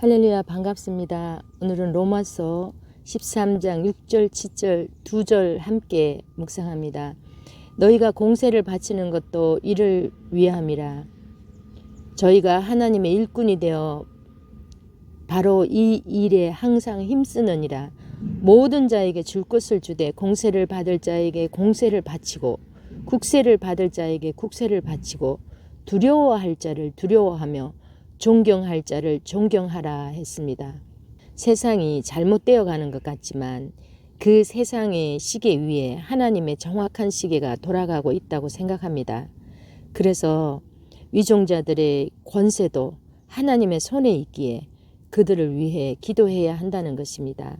할렐루야 반갑습니다. 오늘은 로마서 13장 6절 7절 두절 함께 묵상합니다. 너희가 공세를 바치는 것도 이를 위함이라. 저희가 하나님의 일꾼이 되어 바로 이 일에 항상 힘쓰느니라. 모든 자에게 줄 것을 주되 공세를 받을 자에게 공세를 바치고 국세를 받을 자에게 국세를 바치고 두려워할 자를 두려워하며 존경할 자를 존경하라 했습니다. 세상이 잘못되어 가는 것 같지만 그 세상의 시계 위에 하나님의 정확한 시계가 돌아가고 있다고 생각합니다. 그래서 위종자들의 권세도 하나님의 손에 있기에 그들을 위해 기도해야 한다는 것입니다.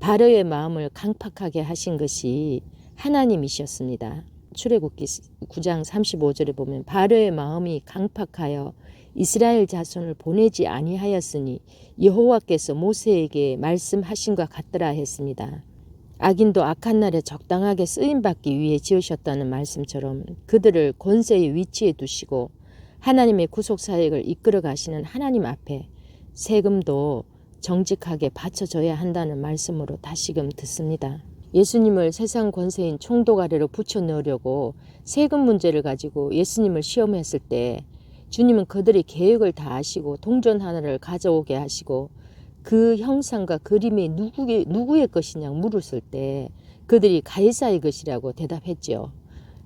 바로의 마음을 강팍하게 하신 것이 하나님이셨습니다. 출애굽기 9장 35절에 보면 바로의 마음이 강팍하여 이스라엘 자손을 보내지 아니하였으니 여호와께서 모세에게 말씀하신과 같더라 했습니다. 악인도 악한 날에 적당하게 쓰임 받기 위해 지으셨다는 말씀처럼 그들을 권세의 위치에 두시고 하나님의 구속 사역을 이끌어 가시는 하나님 앞에 세금도 정직하게 바쳐줘야 한다는 말씀으로 다시금 듣습니다. 예수님을 세상 권세인 총독 아래로 붙여 넣으려고 세금 문제를 가지고 예수님을 시험했을 때 주님은 그들의 계획을 다 아시고 동전 하나를 가져오게 하시고 그 형상과 그림이 누구의, 누구의 것이냐 물었을 때 그들이 가이사의 것이라고 대답했지요.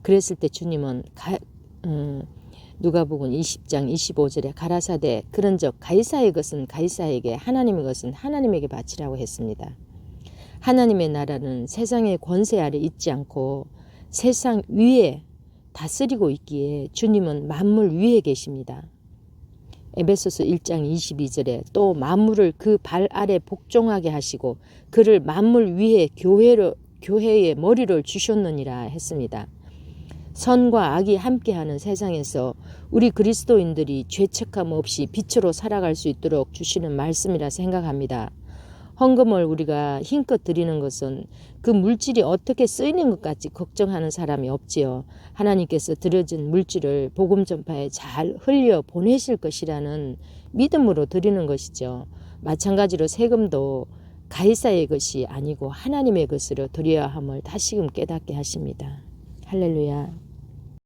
그랬을 때 주님은 가, 음, 누가복음 20장 25절에 가라사대 그런즉 가이사의 것은 가이사에게 하나님의 것은 하나님에게 바치라고 했습니다. 하나님의 나라는 세상의 권세 아래 있지 않고 세상 위에 다스리고 있기에 주님은 만물 위에 계십니다. 에베소서 1장 22절에 또 만물을 그 발 아래 복종하게 하시고 그를 만물 위에 교회로 교회의 머리를 주셨느니라 했습니다. 선과 악이 함께하는 세상에서 우리 그리스도인들이 죄책감 없이 빛으로 살아갈 수 있도록 주시는 말씀이라 생각합니다. 헌금을 우리가 힘껏 드리는 것은 그 물질이 어떻게 쓰이는 것 같이 걱정하는 사람이 없지요. 하나님께서 드려진 물질을 복음 전파에 잘 흘려 보내실 것이라는 믿음으로 드리는 것이죠. 마찬가지로 세금도 가이사의 것이 아니고 하나님의 것으로 드려야 함을 다시금 깨닫게 하십니다. 할렐루야.